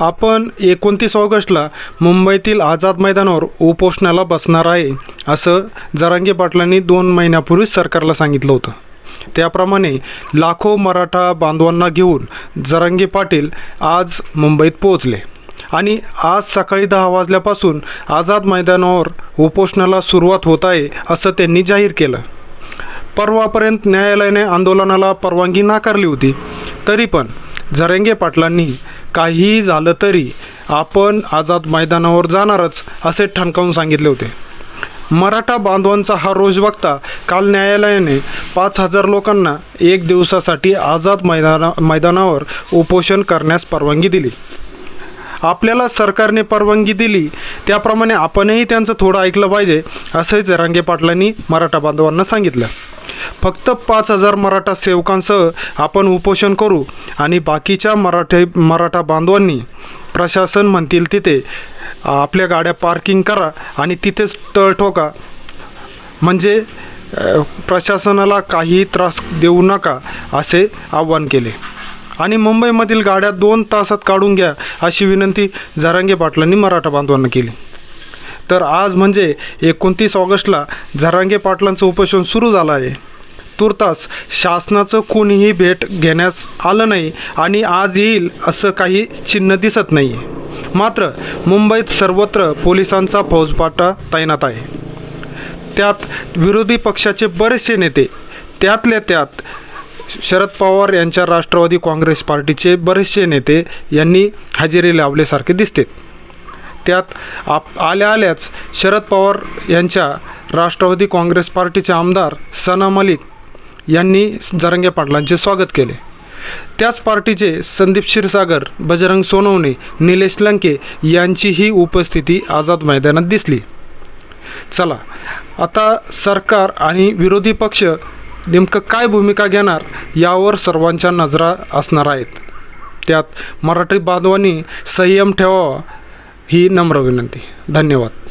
आपण एकोणतीस ऑगस्टला मुंबईतील आझाद मैदानावर उपोषणाला बसणार आहे असं जरांगे पाटलांनी दोन महिन्यापूर्वी सरकारला सांगितलं होतं. त्याप्रमाणे लाखो मराठा बांधवांना घेऊन जरांगे पाटील आज मुंबईत पोहोचले. आणि आज सकाळी दहा वाजल्यापासून आझाद मैदानावर उपोषणाला सुरुवात होत आहे असं त्यांनी जाहीर केलं. परवापर्यंत न्यायालयाने आंदोलनाला परवानगी नाकारली होती तरी पण जरंगे पाटलांनी काहीही झालं तरी आपण आझाद मैदानावर जाणारच असे ठणकावून सांगितले होते. मराठा बांधवांचा हा रोष बघता काल न्यायालयाने पाच हजार लोकांना एक दिवसासाठी आझाद मैदाना मैदानावर उपोषण करण्यास परवानगी दिली. आपल्याला सरकारने परवानगी दिली त्याप्रमाणे आपणही त्यांचं थोडं ऐकलं पाहिजे असंच रांगे पाटलांनी मराठा बांधवांना सांगितलं. फक्त पाच हजार मराठा सेवकांसह आपण उपोषण करू आणि बाकीच्या मराठे मराठा बांधवांनी प्रशासन म्हणतील तिथे आपल्या गाड्या पार्किंग करा आणि तिथेच तळ ठोका. म्हणजे प्रशासनाला काहीही त्रास देऊ नका असे आव्हान केले. आणि मुंबईमधील गाड्या दोन तासात काढून घ्या अशी विनंती झरांगे पाटलांनी मराठा बांधवांना केली. तर आज म्हणजे एकोणतीस ऑगस्टला झरांगे पाटलांचं उपोषण सुरू झालं आहे. तुर्तास शासनाचं कोणीही भेट घेण्यास आलं नाही आणि आज येईल असं काही चिन्ह दिसत नाही. आहे मात्र मुंबईत सर्वत्र पोलिसांचा फौजपाटा तैनात आहे. त्यात विरोधी पक्षाचे बरेचसे नेते त्यातल्या त्यात शरद पवार यांच्या राष्ट्रवादी काँग्रेस पार्टीचे बरेचसे नेते यांनी हजेरी लावल्यासारखे दिसते. त्यात आप आल्या आल्याच शरद पवार यांच्या राष्ट्रवादी काँग्रेस पार्टीचे आमदार सना मलिक यांनी जरंगे पाटलांचे स्वागत केले. त्याच पार्टीचे संदीप क्षीरसागर बजरंग सोनवणे निलेश लंके यांचीही उपस्थिती आझाद मैदानात दिसली. चला आता सरकार आणि विरोधी पक्ष नेमकं काय भूमिका घेणार यावर सर्वांच्या नजरा असणार आहेत. त्यात मराठी बांधवांनी संयम ठेवावा ही नम्र विनंती. धन्यवाद.